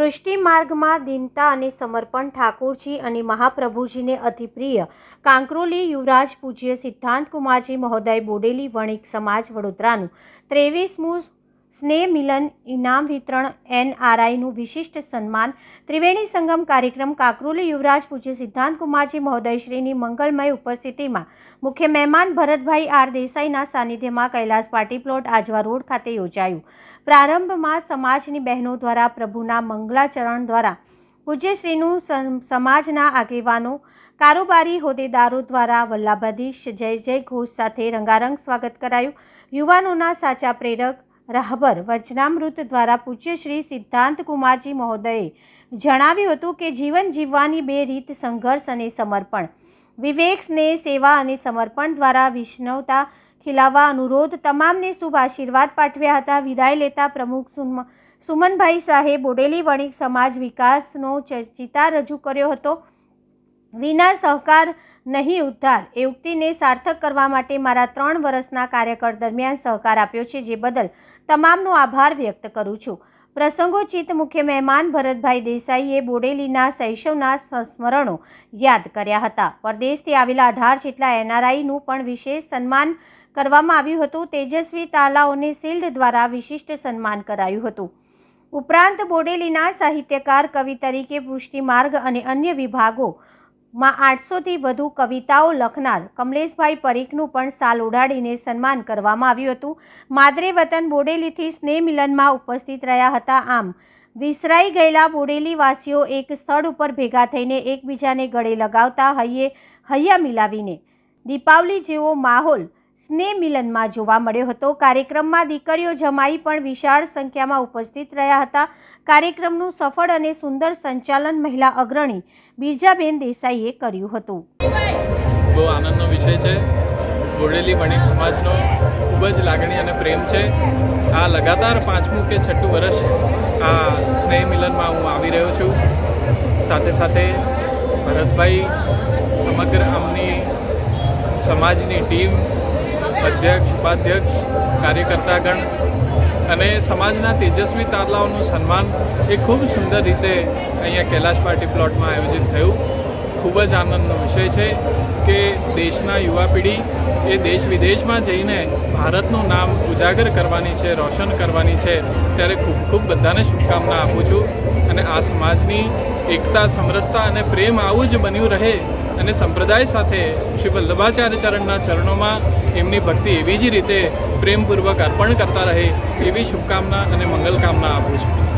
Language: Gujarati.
પુષ્ટિ માર્ગમાં દીનતા અને સમર્પણ ઠાકોરજી અને મહાપ્રભુજીને અતિ પ્રિય કાંકરોલી યુવરાજ પૂજ્ય સિદ્ધાંત કુમારજી મહોદય બોડેલી વણિક સમાજ વડોદરાનું ત્રેવીસમું સ્નેહ મિલન ઇનામ વિતરણ એનઆરઆઈનું વિશિષ્ટ સન્માન, ત્રિવેણી સંગમ કાર્યક્રમ, કાકરોલી યુવરાજ પૂજ્ય સિદ્ધાંત કુમારજી મહોદયશ્રીની મંગલમય ઉપસ્થિતિમાં મુખ્ય મહેમાન ભરતભાઈ આર દેસાઈના સાનિધ્યમાં Kailas party plot, Ajwa road ખાતે યોજાયું. પ્રારંભમાં સમાજની બહેનો દ્વારા પ્રભુના મંગલાચરણ દ્વારા પૂજ્યશ્રીનું સમ- સમાજના આગેવાનો, કારોબારી હોદ્દેદારો દ્વારા વલ્લાભાધીશ જય જય ઘોષ સાથે રંગારંગ સ્વાગત કરાયું. યુવાનોના સાચા પ્રેરક રાહબર વચનામૃત દ્વારા પૂજ્ય શ્રી સિદ્ધાંત કુમારજી મહોદયે જણાવ્યું હતું કે જીવન જીવવાની બે રીત સંઘર્ષ અને સમર્પણ. વિવેક, સ્નેહ, સેવા અને સમર્પણ દ્વારા વિષ્ણવતા ખીલાવવા અનુરોધ તમામને શુભ આશીર્વાદ પાઠવ્યા હતા. વિદાય લેતા પ્રમુખ સુમ, સુમનભાઈ શાહે બોડેલી વણિક સમાજ વિકાસનો ચ- ચિતાર રજૂ કર્યો હતો. વિના સહકાર, નહીં ઉદ્ધાર એ ઉક્તિને સાર્થક કરવા માટે મારા ત્રણ વર્ષના કાર્યકર દરમિયાન સહકાર આપ્યો છે, જે બદલ તમામનો આભાર વ્યક્ત કરું છું. પ્રસંગોચિત મુખ્ય મહેમાન ભરતભાઈ દેસાઈએ બોડેલીના શૈશવના સંસ્મરણો યાદ કર્યા હતા. પરદેશથી આવેલા અઢાર જેટલા એનઆરઆઈનું પણ વિશેષ સન્માન કરવામાં આવ્યું હતું. તેજસ્વી તાલાઓને શિલ્ડ દ્વારા વિશિષ્ટ સન્માન કરાયું હતું. ઉપરાંત બોડેલીના સાહિત્યકાર, કવિ તરીકે પુષ્ટિમાર્ગ અને અન્ય વિભાગોમાં આઠસોથી વધુ કવિતાઓ લખનાર કમલેશભાઈ પરીખનું પણ સાલ ઉડાડીને સન્માન કરવામાં આવ્યું હતું. માદરે વતન બોડેલીથી સ્નેહ મિલનમાં ઉપસ્થિત રહ્યા હતા. આમ, વિસરાઈ ગયેલા બોડેલીવાસીઓ એક સ્થળ ઉપર ભેગા થઈને એકબીજાને ગળે લગાવતા હૈયે હૈયા મિલાવીને. દીપાવલી જેવો માહોલ સ્નેહ મિલનમાં જોવા મળ્યો હતો. કાર્યક્રમમાં દીકરીઓ જમાઈ પણ વિશાળ સંખ્યામાં ઉપસ્થિત રહ્યા હતા. કાર્યક્રમનું સફળ અને સુંદર સંચાલન મહિલા અગ્રણી બિરજાબેન દેસાઈએ કર્યું હતું. બહુ આનંદનો વિષય છે. બોડેલી વણિક સમાજનો ખૂબ જ લાગણી અને પ્રેમ છે. આ લગાતાર પાંચમું કે છઠ્ઠું વર્ષ આ સ્નેહ મિલનમાં હું આવી રહ્યો છું. સાથે સાથે ભરતભાઈ સમગ્ર આમની સમાજની ટીમ અધ્યક્ષ, ઉપાધ્યક્ષ, કાર્યકર્તાગણ અને સમાજના તેજસ્વી તારલાઓનું સન્માન એ ખૂબ સુંદર રીતે અહીંયા કૈલાશ પાર્ટી પ્લોટમાં આયોજિત થયું. ખૂબ જ આનંદનો વિષય છે કે દેશના યુવા પેઢી એ દેશ વિદેશમાં જઈને ભારતનું નામ ઉજાગર કરવાની છે, રોશન કરવાની છે, ત્યારે ખૂબ ખૂબ બધાને શુભકામના આપું છું. અને આ સમાજની એકતા, સમરસતા અને પ્રેમ આવું જ બન્યું રહે અને સંપ્રદાય સાથે શ્રી વલ્લભાચાર્ય ચરણના ચરણોમાં એમની ભક્તિ એવી જ રીતે પ્રેમપૂર્વક અર્પણ કરતા રહે એવી શુભકામના અને મંગલ કામના આપું છું.